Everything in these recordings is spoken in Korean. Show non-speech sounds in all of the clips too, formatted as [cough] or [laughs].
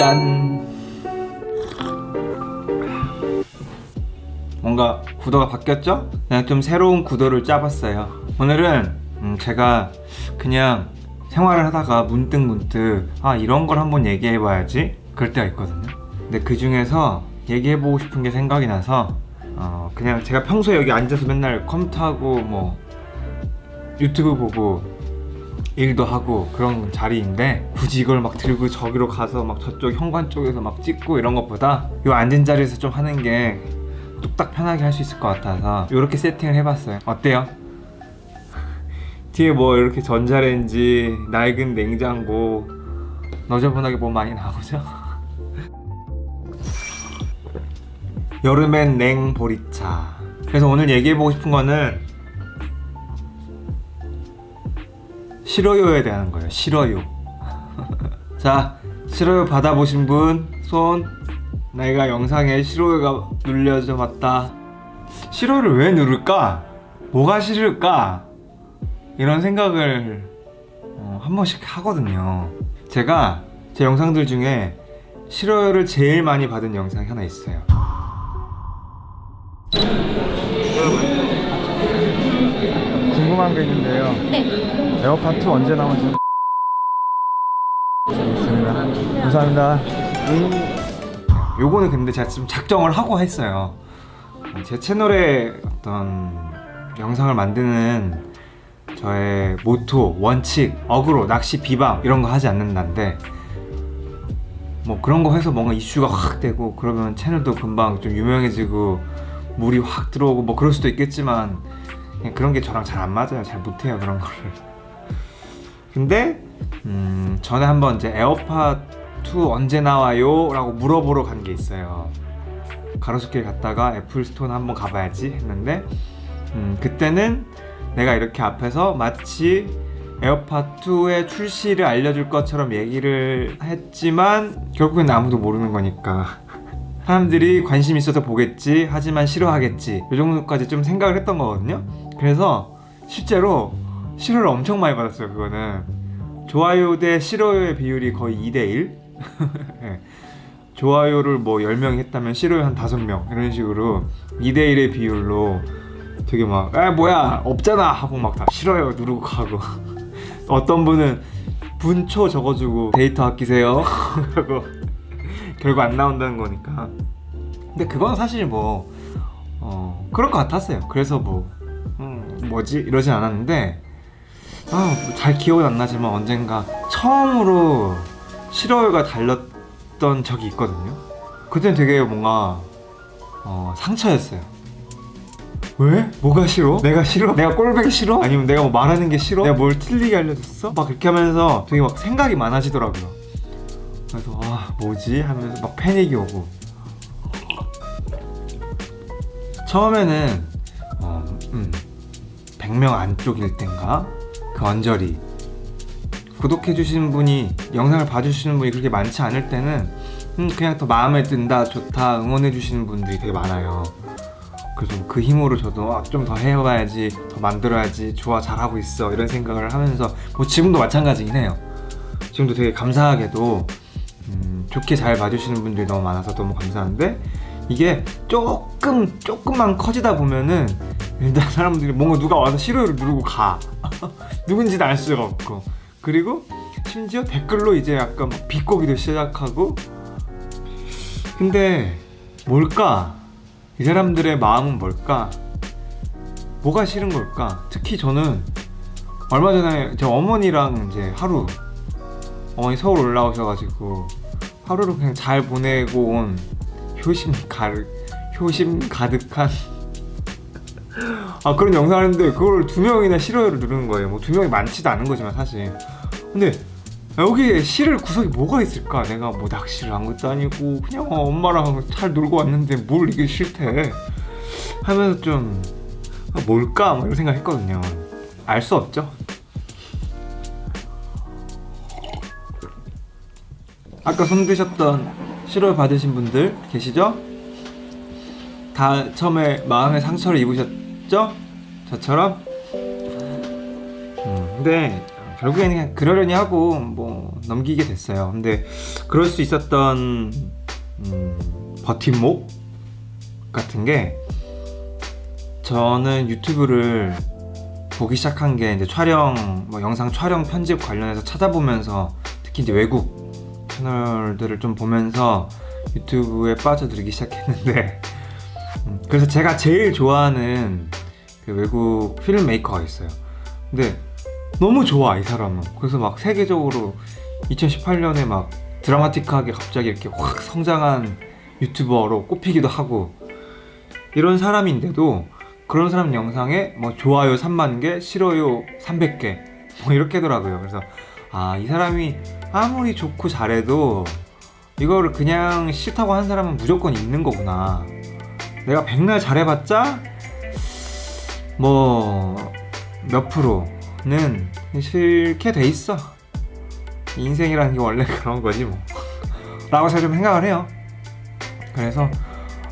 짠. 뭔가 구도가 바뀌었죠? 그냥 좀 새로운 구도를 짜봤어요. 오늘은 음, 제가 그냥 생활을 하다가 문득 문득 아 이런 걸 한번 얘기해봐야지 그럴 때가 있거든요. 근데 그 중에서 얘기해보고 싶은 게 생각이 나서 어, 그냥 제가 평소에 여기 앉아서 맨날 컴퓨터하고 뭐 유튜브 보고 일도 하고 그런 자리인데 굳이 이걸 막 들고 저기로 가서 막 저쪽 현관 쪽에서 막 찍고 이런 것보다 요 앉은 자리에서 좀 하는 게 뚝딱 편하게 할 수 있을 것 같아서 이렇게 세팅을 해봤어요. 어때요? [laughs] 뒤에 뭐 이렇게 전자레인지, 낡은 냉장고 너저분하게 뭐 많이 나오죠? [laughs] 여름엔 냉 보리차. 그래서 오늘 얘기해보고 싶은 거는 싫어요에 대한 거예요. 싫어요. [laughs] 자, 싫어요 받아보신 분 손. 내가 영상에 싫어요가 눌려져 봤다. 싫어요를 왜 누를까? 뭐가 싫을까? 이런 생각을 어, 한 번씩 하거든요. 제가 제 영상들 중에 싫어요를 제일 많이 받은 영상이 하나 있어요. 궁금한 게 있는데요. 네. 에어팟 2 언제 나오죠? 있습니다. 감사합니다. 요거는 근데 제가 지금 작정을 하고 했어요. 제 채널에 어떤 영상을 만드는 저의 모토, 원칙, 어그로, 낚시, 비방 이런 거 하지 않는다는데 뭐 그런 거 해서 뭔가 이슈가 확 되고 그러면 채널도 금방 좀 유명해지고 물이 확 들어오고 뭐 그럴 수도 있겠지만 그런 게 저랑 잘 안 맞아요. 잘 못해요 그런 거를. 근데 음, 전에 한번 이제 에어팟 2 언제 나와요? 라고 물어보러 간 게 있어요. 가로수길 갔다가 애플 스토어는 한번 가봐야지 했는데 음, 그때는 내가 이렇게 앞에서 마치 에어팟 2의 출시를 알려줄 것처럼 얘기를 했지만 결국엔 아무도 모르는 거니까 사람들이 관심 있어서 보겠지 하지만 싫어하겠지 이 정도까지 좀 생각을 했던 거거든요 그래서 실제로 싫어를 엄청 많이 받았어요 그거는. 좋아요 대 싫어요의 비율이 거의 2대1 [laughs] 좋아요를 뭐 10명이 했다면 싫어요 한 5명 이런 식으로 2대 1의 비율로 되게 막 아 뭐야 없잖아. 하고 막 다 싫어요 누르고 가고. [laughs] 어떤 분은 분초 적어주고 데이터 아끼세요? [laughs] 하고 결국 안 나온다는 거니까. 근데 그건 사실 뭐 어, 그럴 것 같았어요. 그래서 뭐 음, 뭐지 이러진 않았는데 아, 잘 기억은 안 나지만 언젠가 처음으로 싫어요가 달렸던 적이 있거든요. 그때는 되게 뭔가 어, 상처였어요. 왜? 뭐가 싫어? 내가 싫어? 내가 꼴보기 싫어? 아니면 내가 뭐 말하는 게 싫어? 내가 뭘 틀리게 알려줬어? 막 그렇게 하면서 되게 막 생각이 많아지더라고요. 그래서 아 뭐지? 하면서 막 패닉이 오고 처음에는 어, 음, 100명 안쪽일 땐가? 그 언저리. 구독해주시는 분이 영상을 봐주시는 분이 그렇게 많지 않을 때는 음, 그냥 더 마음에 든다 좋다 응원해주시는 분들이 되게 많아요. 그래서 그 힘으로 저도 아, 좀 더 해봐야지 더 만들어야지 좋아 잘하고 있어 이런 생각을 하면서 뭐 지금도 마찬가지긴 해요. 지금도 되게 감사하게도 음, 좋게 잘 봐주시는 분들이 너무 많아서 너무 감사한데 이게 조금 조금만 커지다 보면은 일단 사람들이 뭔가 누가 와서 싫어요를 누르고 가. [laughs] 누군지는 알 수가 없고. 그리고 심지어 댓글로 이제 약간 막 비꼬기도 시작하고. 근데 뭘까? 이 사람들의 마음은 뭘까? 뭐가 싫은 걸까? 특히 저는 얼마 전에 제 어머니랑 이제 하루 어머니 서울 올라오셔가지고 하루를 그냥 잘 보내고 온 효심 가득 효심 가득한 아 그런 영상을 했는데 그걸 두 명이나 싫어요를 누르는 거예요. 뭐 두 명이 많지도 않은 거지만 사실. 근데 여기에 싫을 구석이 뭐가 있을까? 내가 뭐 낚시를 한 것도 아니고 그냥 어, 엄마랑 잘 놀고 왔는데 뭘 이게 싫대? 하면서 좀 아, 뭘까? 뭐 이런 생각했거든요. 알 수 없죠. 아까 손 드셨던 싫어요 받으신 분들 계시죠? 다 처음에 마음의 상처를 입으셨 죠? 저처럼? 음, 근데 결국에는 그냥 그러려니 하고 뭐 넘기게 됐어요. 근데 그럴 수 있었던 음, 버팀목 같은 게 저는 유튜브를 보기 시작한 게 이제 촬영 뭐 영상 촬영 편집 관련해서 찾아보면서 특히 이제 외국 채널들을 좀 보면서 유튜브에 빠져들기 시작했는데 음, 그래서 제가 제일 좋아하는 그 외국 필름 메이커가 있어요. 근데 너무 좋아 이 사람은. 그래서 막 세계적으로 2018년에 막 드라마틱하게 갑자기 이렇게 확 성장한 유튜버로 꼽히기도 하고 이런 사람인데도 그런 사람 영상에 뭐 좋아요 3만 개, 싫어요 300개 뭐 이렇게 하더라고요. 그래서 아 이 사람이 아무리 좋고 잘해도 이거를 그냥 싫다고 한 사람은 무조건 있는 거구나. 내가 백날 잘해봤자 뭐 몇 프로는 싫게 돼 있어. 인생이라는 게 원래 [laughs] 그런 거지 뭐. 라고 제가 좀 생각을 해요. 그래서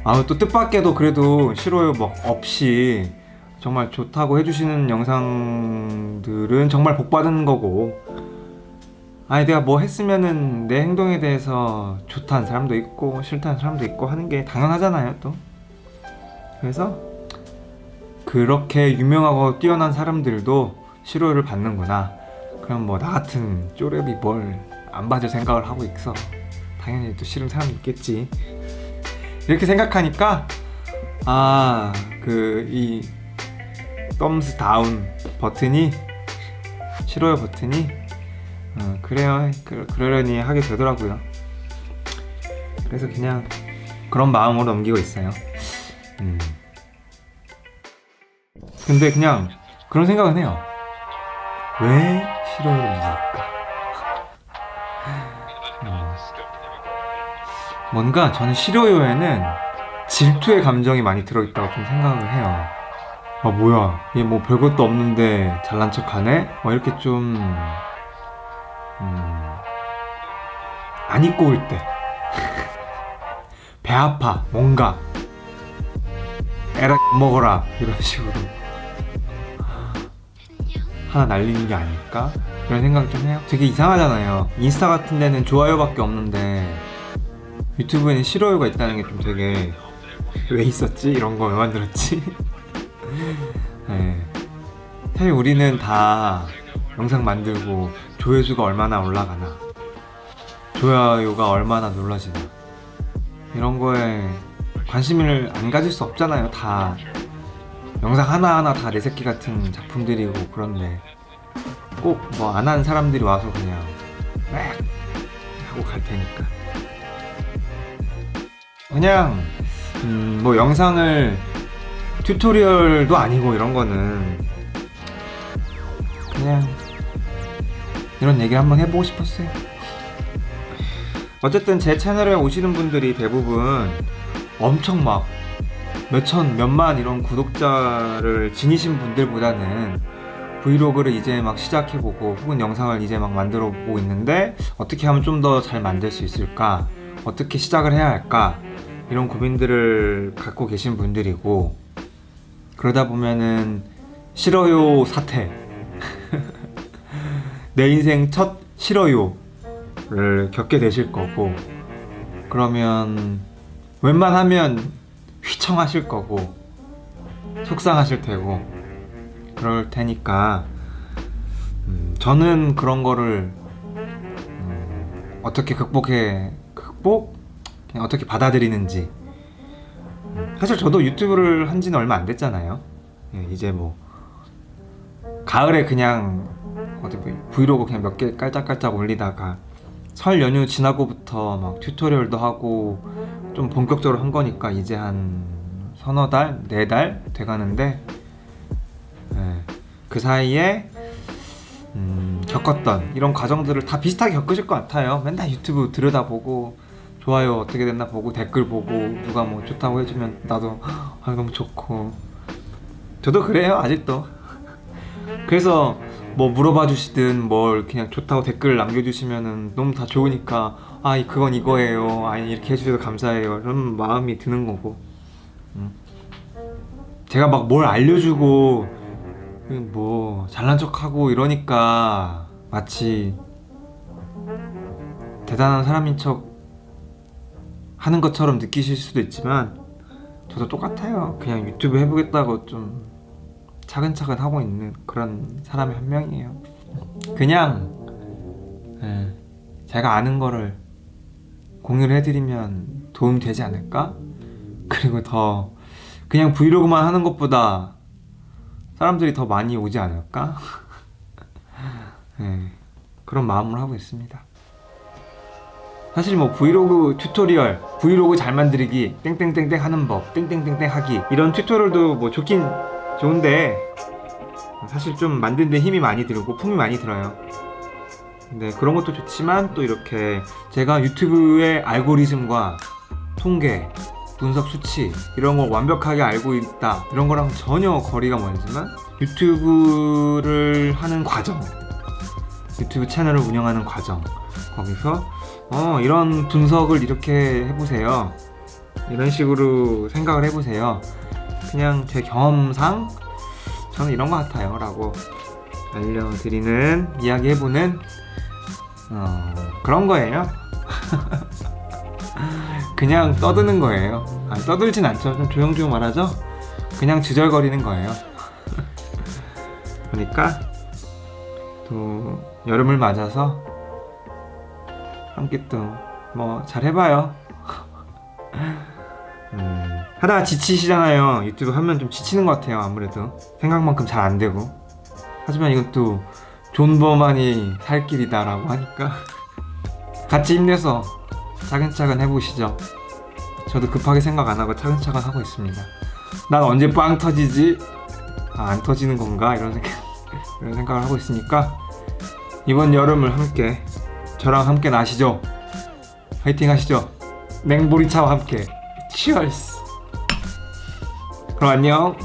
아무 또 뜻밖에도 그래도 싫어요 뭐 없이 정말 좋다고 해주시는 영상들은 정말 복 받은 거고 아니 내가 뭐 했으면은 내 행동에 대해서 좋다는 사람도 있고 싫다는 사람도 있고 하는 게 당연하잖아요 또 그래서 그렇게 유명하고 뛰어난 사람들도 싫어요를 받는구나. 그럼 뭐 나 같은 쪼렙이 뭘 안 받을 생각을 하고 있어. 당연히 또 싫은 사람도 있겠지. 이렇게 생각하니까 아 그 이 덤스 다운 버튼이 싫어요 버튼이 어, 그래요. 그, 그러려니 하게 되더라고요. 그래서 그냥 그런 마음으로 넘기고 있어요. 음. 근데 그냥 그런 생각은 해요. 왜 싫어요를 누를까? 음. 뭔가 저는 싫어요에는 질투의 감정이 많이 들어있다고 좀 생각을 해요. 아 뭐야. 얘 뭐 별것도 없는데 잘난 척 하네? 뭐 이렇게 좀 음, 안 입고 올 때. [laughs] 배 아파. 뭔가. 에라 먹어라. 이런 식으로 하나 날리는 게 아닐까 이런 생각 좀 해요. 되게 이상하잖아요. 인스타 같은 데는 좋아요밖에 없는데 유튜브에는 싫어요가 있다는 게 좀 되게 왜 있었지 이런 거 왜 만들었지? [laughs] 네. 사실 우리는 다 영상 만들고 조회수가 얼마나 올라가나 좋아요가 얼마나 눌러지나 이런 거에 관심을 안 가질 수 없잖아요 다 영상 하나하나 다 내 새끼 같은 작품들이고 그런데 꼭 뭐 안 한 사람들이 와서 그냥 막 하고 갈 테니까 그냥 음, 뭐 영상을 튜토리얼도 아니고 이런 거는 그냥 이런 얘기 한번 해보고 싶었어요. 어쨌든 제 채널에 오시는 분들이 대부분 엄청 막 몇천, 몇만 이런 구독자를 지니신 분들보다는 브이로그를 이제 막 시작해보고 혹은 영상을 이제 막 만들어 보고 있는데 어떻게 하면 좀 더 잘 만들 수 있을까? 어떻게 시작을 해야 할까? 이런 고민들을 갖고 계신 분들이고 그러다 보면은 싫어요 사태 [laughs] 내 인생 첫 싫어요를 겪게 되실 거고 그러면 웬만하면 휘청하실 거고 속상하실 테고 그럴 테니까 음, 저는 그런 거를 음, 어떻게 극복해 극복? 그냥 어떻게 받아들이는지. 음, 사실 저도 유튜브를 한 지는 얼마 안 됐잖아요. 예, 이제 뭐 가을에 그냥 어디 뭐 브이로그 그냥 몇 개 깔짝깔짝 올리다가 설 연휴 지나고부터 막 튜토리얼도 하고 좀 본격적으로 한 거니까 이제 한 서너 달, 네 달 돼가는데 예, 그 사이에 음, 겪었던 이런 과정들을 다 비슷하게 겪으실 것 같아요. 맨날 유튜브 들여다보고 좋아요 어떻게 됐나 보고 댓글 보고 누가 뭐 좋다고 해주면 나도 아 너무 좋고 저도 그래요 아직도. 그래서 뭐 물어봐 주시든 뭘 그냥 좋다고 댓글 남겨주시면은 너무 다 좋으니까 아 이- 그건 이거예요 아니 이렇게 해주셔서 감사해요 이런 마음이 드는 거고 음. 제가 막 뭘 알려주고 뭐 잘난 척하고 이러니까 마치 대단한 사람인 척 하는 것처럼 느끼실 수도 있지만 저도 똑같아요. 그냥 유튜브 해보겠다고 좀 차근차근 하고 있는 그런 사람의 한 명이에요. 그냥 예, 제가 아는 거를 공유를 해드리면 도움이 되지 않을까? 그리고 더 그냥 브이로그만 하는 것보다 사람들이 더 많이 오지 않을까? [laughs] 예, 그런 마음으로 하고 있습니다. 사실 뭐 브이로그 튜토리얼, 브이로그 잘 만들기, 땡땡땡땡 하는 법, 땡땡땡땡 하기 이런 튜토리얼도 뭐 좋긴 좋은데 사실 좀 만드는데 힘이 많이 들고 품이 많이 들어요. 근데 그런 것도 좋지만 또 이렇게 제가 유튜브의 알고리즘과 통계, 분석 수치 이런 걸 완벽하게 알고 있다. 이런 거랑 전혀 거리가 멀지만 유튜브를 하는 과정 유튜브 채널을 운영하는 과정 거기서 어 이런 분석을 이렇게 해보세요. 이런 식으로 생각을 해보세요 그냥 제 경험상 저는 이런 것 같아요. 라고 알려드리는 이야기 해보는 어, 그런 거예요. [laughs] 그냥 떠드는 거예요. 아, 떠들진 않죠. 좀 조용조용 말하죠. 그냥 주절거리는 거예요. [laughs] 그러니까 또 여름을 맞아서 함께 또 뭐 잘 해봐요. [laughs] 음, 하다가 지치시잖아요. 유튜브 하면 좀 지치는 것 같아요. 아무래도 생각만큼 잘 안 되고. 하지만 이건 또 존버만이 살 길이다라고 하니까 [laughs] 같이 힘내서 차근차근 해보시죠. 저도 급하게 생각 안 하고 차근차근 하고 있습니다. 난 언제 빵 터지지? 아, 안 터지는 건가? 이런 생각, [laughs] 이런 생각을 하고 있으니까 이번 여름을 함께 저랑 함께 나시죠. 화이팅 하시죠. 냉보리차와 함께. 치얼스. 그럼 안녕.